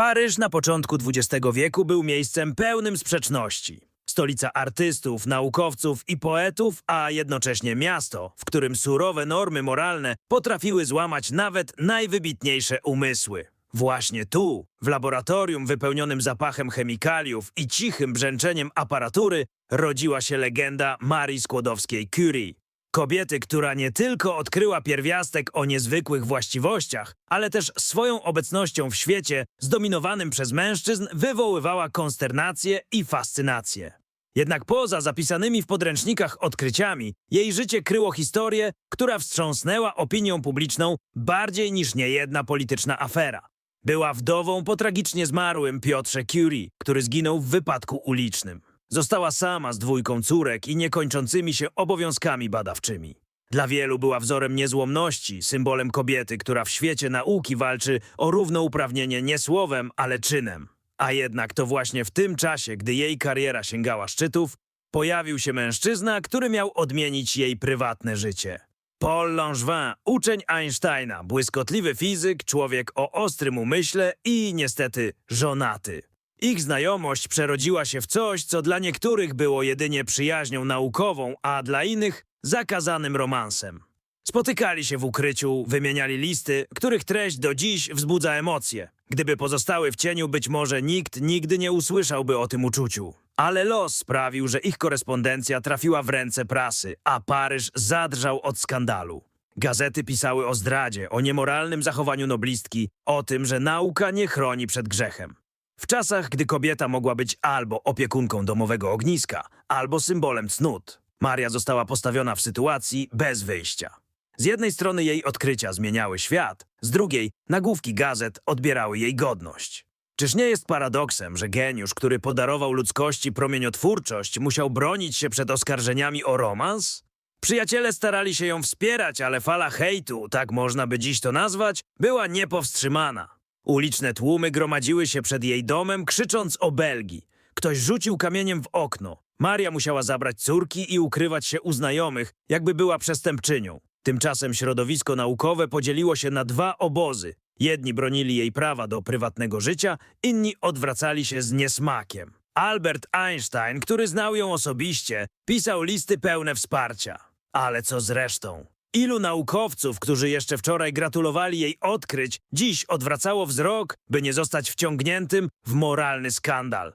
Paryż na początku XX wieku był miejscem pełnym sprzeczności. Stolica artystów, naukowców i poetów, a jednocześnie miasto, w którym surowe normy moralne potrafiły złamać nawet najwybitniejsze umysły. Właśnie tu, w laboratorium wypełnionym zapachem chemikaliów i cichym brzęczeniem aparatury, rodziła się legenda Marii Skłodowskiej-Curie. Kobiety, która nie tylko odkryła pierwiastek o niezwykłych właściwościach, ale też swoją obecnością w świecie zdominowanym przez mężczyzn wywoływała konsternację i fascynację. Jednak poza zapisanymi w podręcznikach odkryciami, jej życie kryło historię, która wstrząsnęła opinią publiczną bardziej niż niejedna polityczna afera. Była wdową po tragicznie zmarłym Piotrze Curie, który zginął w wypadku ulicznym. Została sama z dwójką córek i niekończącymi się obowiązkami badawczymi. Dla wielu była wzorem niezłomności, symbolem kobiety, która w świecie nauki walczy o równouprawnienie nie słowem, ale czynem. A jednak to właśnie w tym czasie, gdy jej kariera sięgała szczytów, pojawił się mężczyzna, który miał odmienić jej prywatne życie. Paul Langevin, uczeń Einsteina, błyskotliwy fizyk, człowiek o ostrym umyśle i niestety żonaty. Ich znajomość przerodziła się w coś, co dla niektórych było jedynie przyjaźnią naukową, a dla innych zakazanym romansem. Spotykali się w ukryciu, wymieniali listy, których treść do dziś wzbudza emocje. Gdyby pozostały w cieniu, być może nikt nigdy nie usłyszałby o tym uczuciu. Ale los sprawił, że ich korespondencja trafiła w ręce prasy, a Paryż zadrżał od skandalu. Gazety pisały o zdradzie, o niemoralnym zachowaniu noblistki, o tym, że nauka nie chroni przed grzechem. W czasach, gdy kobieta mogła być albo opiekunką domowego ogniska, albo symbolem cnót, Maria została postawiona w sytuacji bez wyjścia. Z jednej strony jej odkrycia zmieniały świat, z drugiej nagłówki gazet odbierały jej godność. Czyż nie jest paradoksem, że geniusz, który podarował ludzkości promieniotwórczość, musiał bronić się przed oskarżeniami o romans? Przyjaciele starali się ją wspierać, ale fala hejtu, tak można by dziś to nazwać, była niepowstrzymana. Uliczne tłumy gromadziły się przed jej domem, krzycząc o Belgii. Ktoś rzucił kamieniem w okno. Maria musiała zabrać córki i ukrywać się u znajomych, jakby była przestępczynią. Tymczasem środowisko naukowe podzieliło się na dwa obozy. Jedni bronili jej prawa do prywatnego życia, inni odwracali się z niesmakiem. Albert Einstein, który znał ją osobiście, pisał listy pełne wsparcia. Ale co z resztą? Ilu naukowców, którzy jeszcze wczoraj gratulowali jej odkryć, dziś odwracało wzrok, by nie zostać wciągniętym w moralny skandal?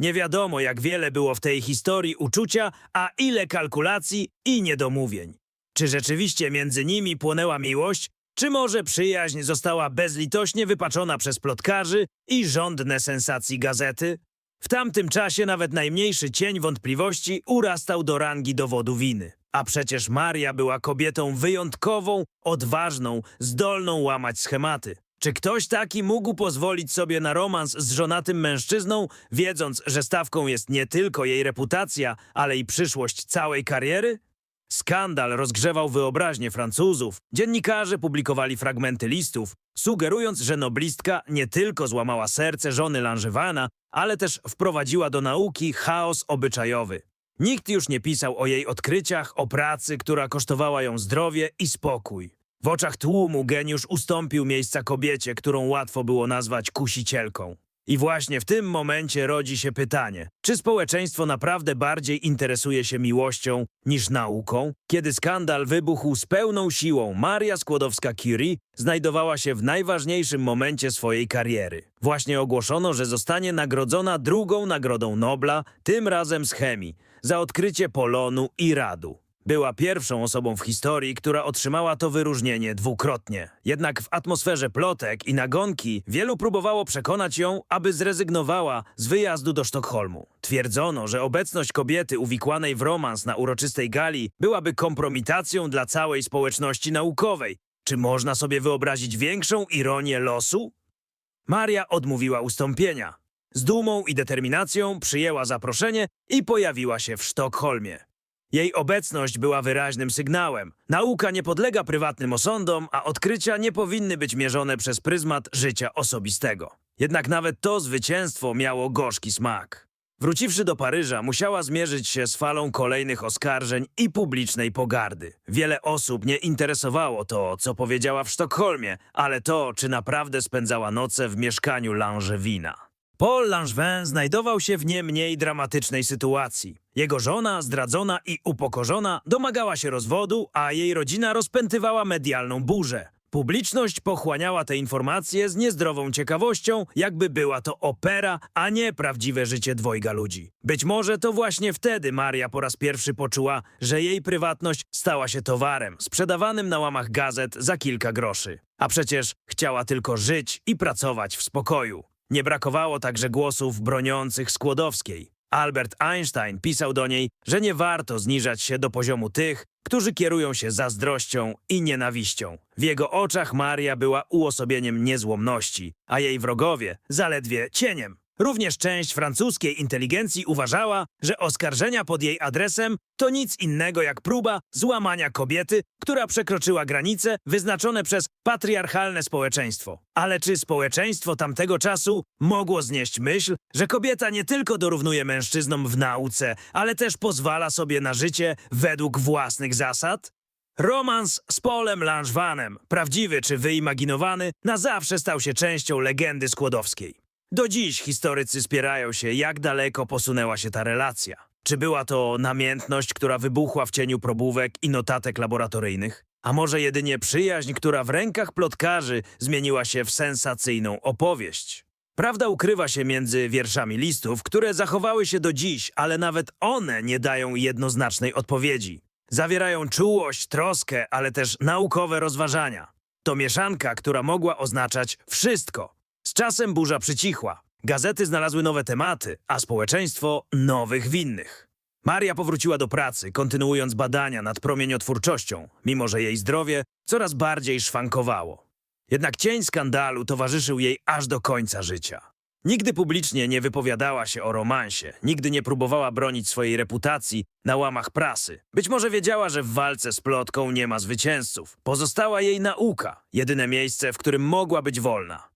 Nie wiadomo, jak wiele było w tej historii uczucia, a ile kalkulacji i niedomówień. Czy rzeczywiście między nimi płonęła miłość, czy może przyjaźń została bezlitośnie wypaczona przez plotkarzy i żądne sensacji gazety? W tamtym czasie nawet najmniejszy cień wątpliwości urastał do rangi dowodu winy. A przecież Maria była kobietą wyjątkową, odważną, zdolną łamać schematy. Czy ktoś taki mógł pozwolić sobie na romans z żonatym mężczyzną, wiedząc, że stawką jest nie tylko jej reputacja, ale i przyszłość całej kariery? Skandal rozgrzewał wyobraźnię Francuzów. Dziennikarze publikowali fragmenty listów, sugerując, że noblistka nie tylko złamała serce żony Langevana, ale też wprowadziła do nauki chaos obyczajowy. Nikt już nie pisał o jej odkryciach, o pracy, która kosztowała ją zdrowie i spokój. W oczach tłumu geniusz ustąpił miejsca kobiecie, którą łatwo było nazwać kusicielką. I właśnie w tym momencie rodzi się pytanie, czy społeczeństwo naprawdę bardziej interesuje się miłością niż nauką? Kiedy skandal wybuchł z pełną siłą, Maria Skłodowska-Curie znajdowała się w najważniejszym momencie swojej kariery. Właśnie ogłoszono, że zostanie nagrodzona drugą Nagrodą Nobla, tym razem z chemii, za odkrycie polonu i radu. Była pierwszą osobą w historii, która otrzymała to wyróżnienie dwukrotnie. Jednak w atmosferze plotek i nagonki wielu próbowało przekonać ją, aby zrezygnowała z wyjazdu do Sztokholmu. Twierdzono, że obecność kobiety uwikłanej w romans na uroczystej gali byłaby kompromitacją dla całej społeczności naukowej. Czy można sobie wyobrazić większą ironię losu? Maria odmówiła ustąpienia. Z dumą i determinacją przyjęła zaproszenie i pojawiła się w Sztokholmie. Jej obecność była wyraźnym sygnałem. Nauka nie podlega prywatnym osądom, a odkrycia nie powinny być mierzone przez pryzmat życia osobistego. Jednak nawet to zwycięstwo miało gorzki smak. Wróciwszy do Paryża, musiała zmierzyć się z falą kolejnych oskarżeń i publicznej pogardy. Wiele osób nie interesowało to, co powiedziała w Sztokholmie, ale to, czy naprawdę spędzała noce w mieszkaniu Langevina. Paul Langevin znajdował się w nie mniej dramatycznej sytuacji. Jego żona, zdradzona i upokorzona, domagała się rozwodu, a jej rodzina rozpętywała medialną burzę. Publiczność pochłaniała te informacje z niezdrową ciekawością, jakby była to opera, a nie prawdziwe życie dwojga ludzi. Być może to właśnie wtedy Maria po raz pierwszy poczuła, że jej prywatność stała się towarem, sprzedawanym na łamach gazet za kilka groszy. A przecież chciała tylko żyć i pracować w spokoju. Nie brakowało także głosów broniących Skłodowskiej. Albert Einstein pisał do niej, że nie warto zniżać się do poziomu tych, którzy kierują się zazdrością i nienawiścią. W jego oczach Maria była uosobieniem niezłomności, a jej wrogowie zaledwie cieniem. Również część francuskiej inteligencji uważała, że oskarżenia pod jej adresem to nic innego jak próba złamania kobiety, która przekroczyła granice wyznaczone przez patriarchalne społeczeństwo. Ale czy społeczeństwo tamtego czasu mogło znieść myśl, że kobieta nie tylko dorównuje mężczyznom w nauce, ale też pozwala sobie na życie według własnych zasad? Romans z Polem Langevanem, prawdziwy czy wyimaginowany, na zawsze stał się częścią legendy skłodowskiej. Do dziś historycy spierają się, jak daleko posunęła się ta relacja. Czy była to namiętność, która wybuchła w cieniu probówek i notatek laboratoryjnych? A może jedynie przyjaźń, która w rękach plotkarzy zmieniła się w sensacyjną opowieść? Prawda ukrywa się między wierszami listów, które zachowały się do dziś, ale nawet one nie dają jednoznacznej odpowiedzi. Zawierają czułość, troskę, ale też naukowe rozważania. To mieszanka, która mogła oznaczać wszystko. Z czasem burza przycichła. Gazety znalazły nowe tematy, a społeczeństwo nowych winnych. Maria powróciła do pracy, kontynuując badania nad promieniotwórczością, mimo że jej zdrowie coraz bardziej szwankowało. Jednak cień skandalu towarzyszył jej aż do końca życia. Nigdy publicznie nie wypowiadała się o romansie, nigdy nie próbowała bronić swojej reputacji na łamach prasy. Być może wiedziała, że w walce z plotką nie ma zwycięzców. Pozostała jej nauka, jedyne miejsce, w którym mogła być wolna.